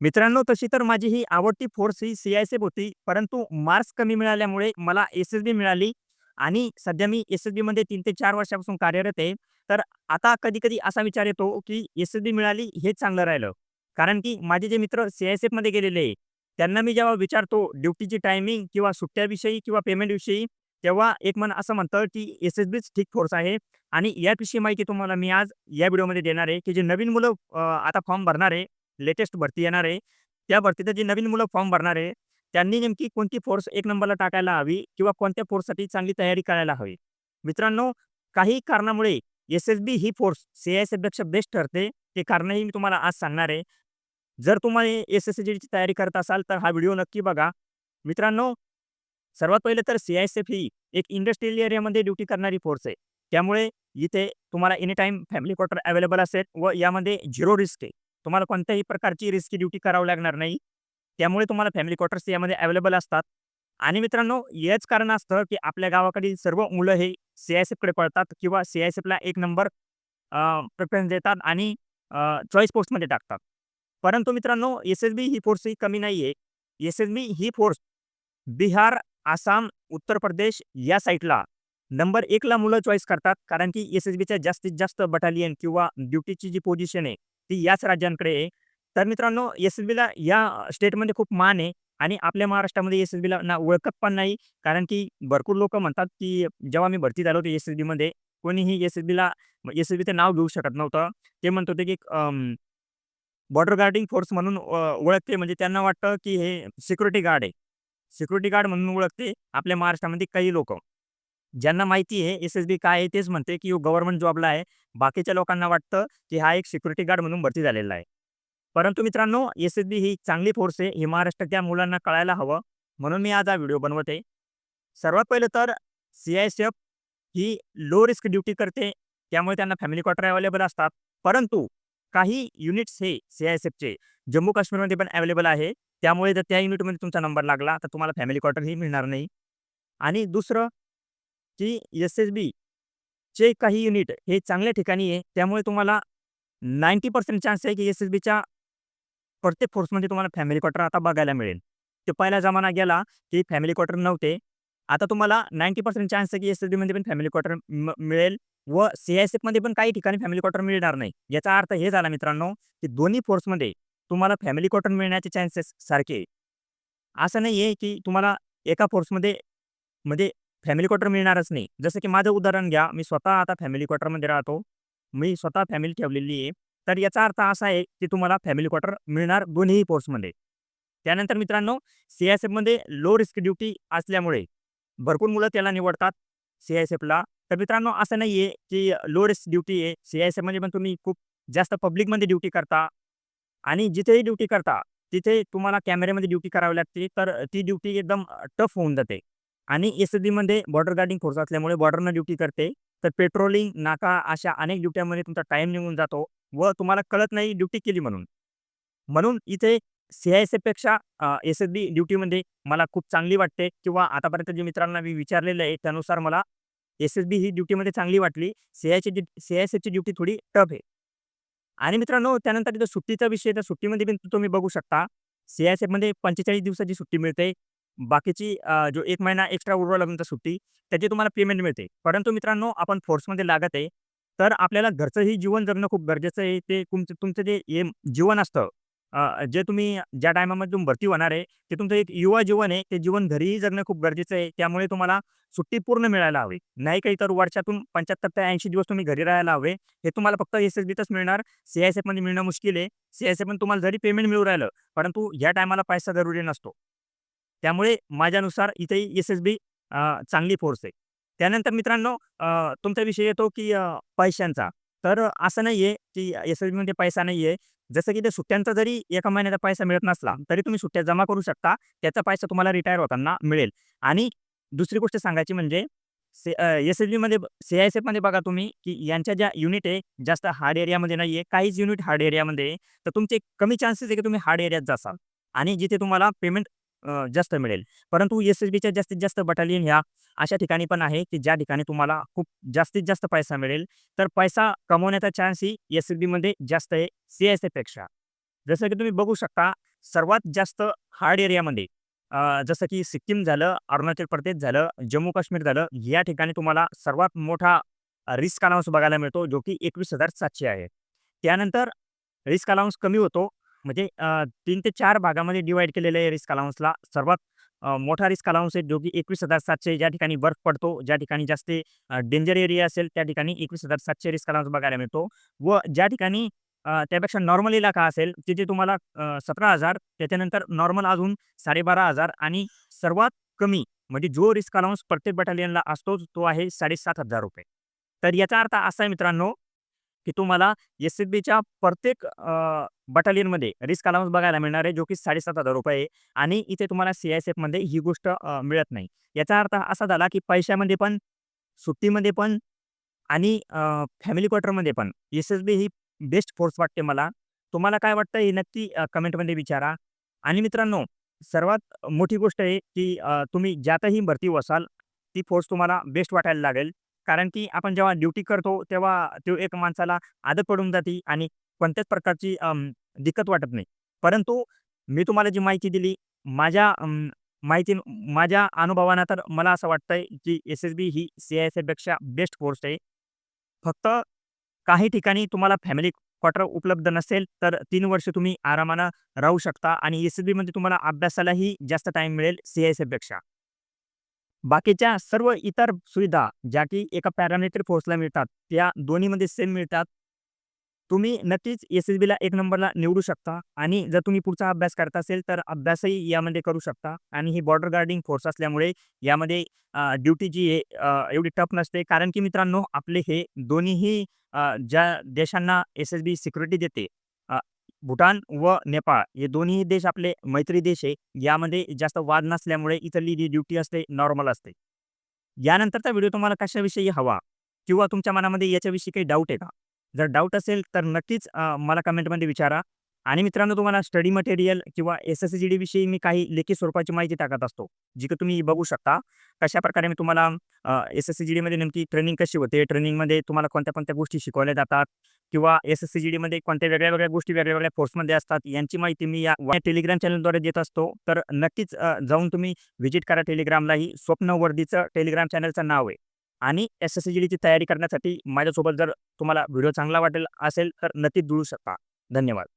मित्रांनो, तशी तर माझी ही आवडती फोर्स ही सी-आय-एस-एफ होती. परंतु मार्क्स कमी मिळाल्यामुळे मला एस-एस-बी मिळाली आणि सध्या मी एस-एस-बीमध्ये तीन ते चार वर्षापासून कार्यरत आहे. तर आता कधी-कधी असा विचार येतो, की एस-एस-बी मिळाली हेच चांगलं राहिलं. कारण की माझे जे मित्र सी-आय-एस-एफमध्ये गेलेले आहे, त्यांना मी जेव्हा विचारतो ड्युटीची टायमिंग किंवा सुट्ट्याविषयी किंवा पेमेंटविषयी, तेव्हा एक मन असं म्हणतं, की एस-एस-बीच ठीक फोर्स आहे आणि याविषयी माहिती तुम्हाला मी आज या व्हिडिओमध्ये देणार आहे, की जे नवीन मुलं आता फॉर्म भरणार आहे, लेटेस्ट भरती येणार आहे, त्या भरतीचं जे नवीन मुलं फॉर्म भरणार आहे, त्यांनी नेमकी कोणती फोर्स एक नंबरला टाकायला हवी किंवा कोणत्या फोर्ससाठी चांगली तयारी करायला हवी. मित्रांनो, काही कारणामुळे एस-एस-बी ही फोर्स सी-आय-एस-एफपेक्षा बेस्ट ठरते. ते कारणही मी तुम्हाला आज सांगणार आहे. जर तुम्हाला एस-एस-सीची तयारी करत असाल, तर हा व्हिडिओ नक्की बघा. मित्रांनो, सर्वात पहिले तर सी-आय-एस-एफ ही एक इंडस्ट्रियल एरियामध्ये ड्युटी करणारी फोर्स आहे. त्यामुळे इथे तुम्हाला any time family quarter available असेल व यामध्ये झिरो रिस्क आहे. तुम्हाला कोणत्याही प्रकारची रिस्की ड्युटी करावी लागणार नाही. त्यामुळे तुम्हाला फॅमिली क्वार्टर्स यामध्ये अवेलेबल असतात. आणि मित्रांनो, हेच कारण असतं, की आपल्या गावाकडील सर्व मुलं हे सी आय एफकडे पळतात किंवा सी-आय-एस-एफला एक नंबर प्रेफरन्स देतात आणि चॉईस पोस्टमध्ये टाकतात. परंतु मित्रांनो, एस-एस-बी ही फोर्स ही कमी नाही आहे. एस-एस-बी ही फोर्स बिहार, आसाम, उत्तर प्रदेश या साईडला नंबर एकला मुलं चॉईस करतात. कारण की एस-एस-बीच्या जास्तीत जास्त बटालियन किंवा ड्युटीची जी पोझिशन आहे, ती याच राज्यांकडे आहे. तर मित्रांनो, एस-एस-बीला या स्टेटमध्ये खूप मान आहे आणि आपल्या महाराष्ट्रामध्ये एस-एस-बीला ना ओळखत पण नाही. कारण की भरपूर लोक म्हणतात, की जेव्हा मी भरती झालो होतो एस-एस-बीमध्ये, कोणीही एस-एस-बीला एस-एस-बीचं नाव घेऊ शकत नव्हतं. ते म्हणत होते, की अं, बॉर्डर गार्डिंग फोर्स म्हणून ओळखते. म्हणजे त्यांना वाटतं, की हे सिक्युरिटी गार्ड आहे. सिक्युरिटी गार्ड म्हणून ओळखते आपल्या महाराष्ट्रामध्ये काही लोकं. ज्यांना माहिती आहे एस-एस-बी काय आहे, तेच म्हणते, की गव्हर्नमेंट जॉबला आहे. बाकीच्या लोकांना वाटतं, की हा एक सिक्युरिटी गार्ड म्हणून भरती झालेला आहे. परंतु मित्रांनो, एस-एस-बी ही चांगली फोर्स आहे. हे महाराष्ट्रातल्या मुलांना कळायला हवं. म्हणून मी आज हा व्हिडिओ बनवत आहे. सर्वात पहिलं तर सी-आय-एस-एफ ही लो रिस्क ड्युटी करते. त्यामुळे त्यांना फॅमिली क्वार्टर अवेलेबल असतात. परंतु काही युनिट्स हे सी-आय-एस-एफचे जम्मू काश्मीरमध्ये पण अवेलेबल आहे. त्यामुळे जर त्या युनिटमध्ये तुमचा नंबर लागला, तर तुम्हाला फॅमिली क्वार्टरही मिळणार नाही. आणि दुसरं, की एस-एस-बीचे काही युनिट हे चांगल्या ठिकाणी आहे. त्यामुळे तुम्हाला 90% चान्स आहे, की एस-एस-बीच्या प्रत्येक फोर्समध्ये तुम्हाला फॅमिली क्वार्टर आता बघायला मिळेल. तो पहिला जमाना गेला, की फॅमिली क्वार्टर नव्हते. आता तुम्हाला 90% चान्स आहे, की एस-एस-बीमध्ये पण फॅमिली क्वार्टर मिळेल व सी-आय-एस-एफमध्ये पण काही ठिकाणी फॅमिली क्वार्टर मिळणार नाही. याचा अर्थ हे झाला मित्रांनो, की दोन्ही फोर्समध्ये तुम्हाला फॅमिली क्वार्टर मिळण्याचे चान्सेस सारखे असं नाही आहे, की तुम्हाला एका फोर्समध्ये म्हणजे फॅमिली क्वार्टर मिळणारच नाही. जसं की माझं उदाहरण घ्या. मी स्वतः आता फॅमिली क्वार्टरमध्ये राहतो. मी स्वतः फॅमिली ठेवलेली आहे. तर याचा अर्थ असा आहे, की तुम्हाला फॅमिली क्वार्टर मिळणार दोन्हीही फोर्समध्ये. त्यानंतर मित्रांनो, सी-आय-एस-एफमध्ये लो रिस्क ड्युटी असल्यामुळे भरपूर मुलं त्याला निवडतात सी-आय-एस-एफला. तर मित्रांनो, असं नाही आहे, की लो रिस्क ड्युटी आहे. सी-आय-एस-एफमध्ये पण तुम्ही खूप जास्त पब्लिकमध्ये ड्युटी करता आणि जिथेही ड्युटी करता, तिथे तुम्हाला कॅमेऱ्यामध्ये ड्युटी करावी लागते. तर ती ड्युटी एकदम टफ होऊन जाते. आणि एसएसबी मध्ये बॉर्डर गार्डिंग फोर्स असल्यामुळे बॉर्डरनं ड्युटी करते. तर पेट्रोलिंग, नाका अशा अनेक ड्युट्यांमध्ये तुमचा टाइम निघून जातो व तुम्हाला कळत नाही ड्युटी केली म्हणून. म्हणून इथे सी-आय-एस-एफपेक्षा एस-एस-बी ड्युटीमध्ये मला खूप चांगली वाटते किंवा आतापर्यंत जे मित्रांना मी विचारलेलं आहे, त्यानुसार मला एस-एस-बी ही ड्युटीमध्ये चांगली वाटली. सी-आयची सी-आय-एस-एफची ड्युटी थोडी टफ आहे. आणि मित्रांनो, त्यानंतर इथं सुट्टीचा विषय तर सुट्टीमध्ये पण तुम्ही बघू शकता. सी-आय-एस-एफमध्ये 45 दिवसाची सुट्टी मिळते. बाकीची जो एक महिना एक्स्ट्रा उरवा लागून सुट्टी, त्याची तुम्हाला पेमेंट मिळते. परंतु मित्रांनो, आपण फोर्समध्ये लागत आहे, तर आपल्याला घरचंही जीवन जगणं खूप गरजेचं आहे. ते तुमचं तुमचं जे एम जीवन असतं, जे तुम्ही ज्या टायमामध्ये तुम्ही भरती होणार आहे, ते तुमचं एक युवा जीवन आहे. ते जीवन घरीही जगणं खूप गरजेचं आहे. त्यामुळे तुम्हाला सुट्टी पूर्ण मिळायला हवी. नाही काही तर वर्षातून 75 ते 80 दिवस तुम्ही घरी राहायला हवे. हे तुम्हाला फक्त एस-एस-बीतच मिळणार. सी मिळणं मुश्किल आहे. सी तुम्हाला जरी पेमेंट मिळू राहिलं, परंतु या टायमाला पैसा जरुरी नसतो. त्यामुळे माझ्यानुसार इथे एस-एस-बी चांगली फोर्स आहे. त्यानंतर मित्रांनो, तुमचा विषय येतो, की पैशांचा. तर असं नाही आहे, की एस-एस-बीमध्ये पैसा नाही आहे. जसं की ते सुट्ट्यांचा जरी एका महिन्याचा पैसा मिळत नसला, तरी तुम्ही सुट्ट्या जमा करू शकता. त्याचा पैसा तुम्हाला रिटायर होताना मिळेल. आणि दुसरी गोष्ट सांगायची म्हणजे से एस-एस-बीमध्ये सी-आय-एस-एफमध्ये बघा तुम्ही, की यांच्या ज्या युनिट आहे, जास्त हार्ड एरियामध्ये नाही आहे. काहीच युनिट हार्ड एरियामध्ये आहे. तर तुमचे कमी चान्सेस आहे, की तुम्ही हार्ड एरियात जासाल आणि जिथे तुम्हाला पेमेंट जास्त मिळेल. परंतु एस-एस-बीच्या जास्तीत जास्त बटालियन ह्या अशा ठिकाणी पण आहे, की ज्या ठिकाणी तुम्हाला खूप जास्तीत जास्त पैसा मिळेल. तर पैसा कमवण्याचा चान्स ही एस-एस-बीमध्ये जास्त आहे सी एस एपेक्षा जसं की तुम्ही बघू शकता, सर्वात जास्त हार्ड एरियामध्ये जसं की सिक्कीम झालं, अरुणाचल प्रदेश झालं, जम्मू काश्मीर झालं, या ठिकाणी तुम्हाला सर्वात मोठा रिस्क अलाउन्स बघायला मिळतो, जो की 21,700 आहे. त्यानंतर रिस्क अलाउन्स कमी होतो, म्हणजे अ, 3 ते 4 भागामध्ये डिव्हाईड केलेलं आहे रिस्क अलाउन्सला. सर्वात अ, मोठा रिस्क अलाउन्स आहे, जो की 21,700 ज्या ठिकाणी बर्फ पडतो, ज्या ठिकाणी जास्त डेंजर एरिया असेल, त्या ठिकाणी 21,700 रिस्क अलाउन्स बघायला मिळतो व ज्या ठिकाणी अ, त्यापेक्षा नॉर्मल इलाका असेल, तिथे तुम्हाला अ, 17,000 त्याच्यानंतर नॉर्मल अजून 12,500 आणि सर्वात कमी म्हणजे जो रिस्क अलाउन्स प्रत्येक बटालियनला असतो, तो आहे ₹7,500 तर याचा अर्थ असा आहे मित्रांनो, की तुम्हाला एस-एस-बीच्या प्रत्येक बटालियनमध्ये रिस्क अलाउन्स बघायला मिळणार आहे, जो की ₹7,500 आहे आणि इथे तुम्हाला सी-आय-एस-एफमध्ये ही गोष्ट मिळत नाही. याचा अर्थ असा झाला, की पैशामध्ये पण, सुट्टीमध्ये पण आणि फॅमिली क्वार्टरमध्ये पण एस-एस-बी ही बेस्ट फोर्स वाटते मला. तुम्हाला काय वाटतं हे नक्की कमेंटमध्ये विचारा आणि मित्रांनो, सर्वात मोठी गोष्ट आहे, की तुम्ही ज्यातही भरती वसाल ती फोर्स तुम्हाला बेस्ट वाटायला लागेल. कारण की आपण जेव्हा ड्युटी करतो, तेव्हा तो एक माणसाला आदत पडून जाते आणि कोणत्याच प्रकारची दिक्कत वाटत नाही. परंतु मी तुम्हाला जी माहिती दिली, माझ्या माहिती माझ्या अनुभवानं तर मला असं वाटतंय, की एस-एस-बी ही सी-आय-एस-एफपेक्षा बेस्ट कोर्स आहे. फक्त काही ठिकाणी तुम्हाला फॅमिली क्वार्टर उपलब्ध नसेल, तर तीन वर्ष तुम्ही आरामानं राहू शकता आणि एस-एस-बीमध्ये तुम्हाला अभ्यासालाही जास्त टाईम मिळेल सी-आय-एस-एफपेक्षा. बाकीच्या सर्व इतर सुविधा ज्या की एका पॅरामिलिटरी फोर्सला मिळतात, त्या दोन्हीमध्ये सेम मिळतात. तुम्ही नक्कीच एस-एस-बीला एक नंबरला निवडू शकता आणि जर तुम्ही पुढचा अभ्यास करत असेल, तर अभ्यासही यामध्ये करू शकता आणि ही बॉर्डर गार्डिंग फोर्स असल्यामुळे यामध्ये ड्युटी जी आहे एवढी टफ नसते. कारण की मित्रांनो, आपले हे दोन्हीही ज्या देशांना एस-एस-बी सिक्युरिटी देते, भूटान व नेपाळ हे दोन्ही देश आपले मैत्री देश आहे. यामध्ये जास्त वाद नसल्यामुळे इथली जी ड्युटी असते, नॉर्मल असते. यानंतरचा व्हिडिओ तुम्हाला कशाविषयी हवा किंवा तुमच्या मनामध्ये याच्याविषयी काही डाऊट आहे का? जर डाऊट असेल, तर नक्कीच मला कमेंटमध्ये विचारा आणि मित्रांनो, तुम्हाला स्टडी मटेरियल किंवा एस एस विषयी मी काही लेखी स्वरूपाची माहिती टाकत असतो, जी की तुम्ही बघू शकता. कशाप्रकारे मी तुम्हाला एस-एस-सी-जी-डीमध्ये नेमकी ट्रेनिंग कशी होते, ट्रेनिंगमध्ये तुम्हाला कोणत्या-कोणत्या गोष्टी शिकवल्या जातात किंवा एस-एस-सी-जी-डीमध्ये कोणत्या वेगळ्या-वेगळ्या गोष्टी वेगळ्या-वेगळ्या फोर्समध्ये असतात, यांची माहिती मी या टेलिग्राम चॅनलद्वारे देत असतो. तर नक्कीच जाऊन तुम्ही व्हिजिट करा टेलिग्रामलाही. स्वप्न वर्दीचं टेलिग्राम चॅनलचं नाव आहे आणि एस-एस-सी-जी-डीची तयारी करण्यासाठी माझ्यासोबत जर तुम्हाला व्हिडिओ चांगला वाटेल असेल, तर नक्कीच जुळू शकता. धन्यवाद.